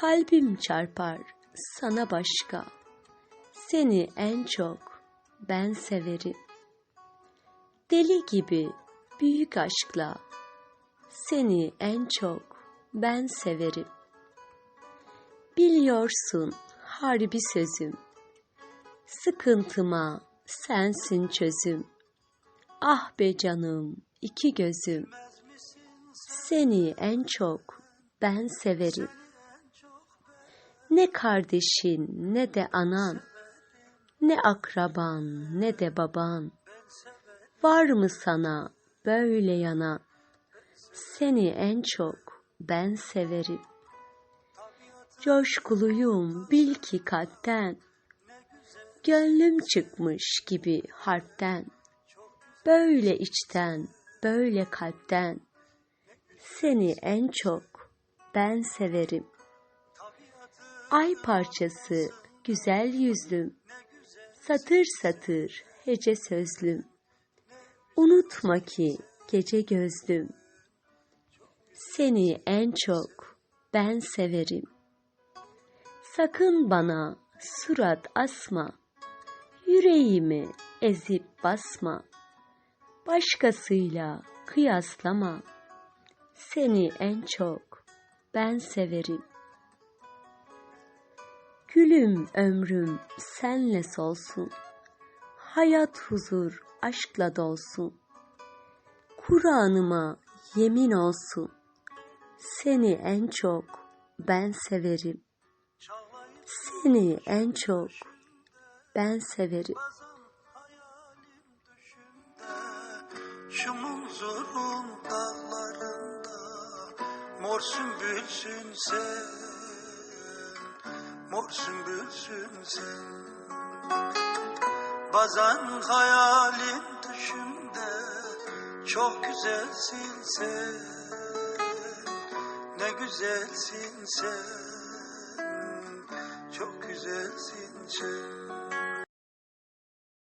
Kalbim çarpar sana başka. Seni en çok ben severim. Deli gibi büyük aşkla seni en çok ben severim. Biliyorsun harbi sözüm. Sıkıntıma sensin çözüm. Ah be canım iki gözüm. Seni en çok ben severim. Ne kardeşin ne de anan, ne akraban ne de baban. Var mı sana böyle yanan? Seni en çok ben severim. Coşkuluyum bil ki kalpten. Gönlüm çıkmış gibi harpten. Böyle içten, böyle kalpten. Seni en çok ben severim. Ay parçası güzel yüzlüm. Satır satır hece sözlüm. Unutma ki gece gözlüm. Seni en çok ben severim. Sakın bana surat asma. Yüreğimi ezip basma. Başkasıyla kıyaslama. Seni en çok ben severim. Gülüm ömrüm senle solsun. Hayat huzur aşkla dolsun. Kur'an'ıma yemin olsun. Seni en çok ben severim. Seni en çok ben severim. Şu munzurun dağlarında Mor sümbülsün sen Mor sümbülsün sen. Bazen hayalin düşümde Çok güzelsin sen. Ne güzelsin sen. Çok güzelsin sen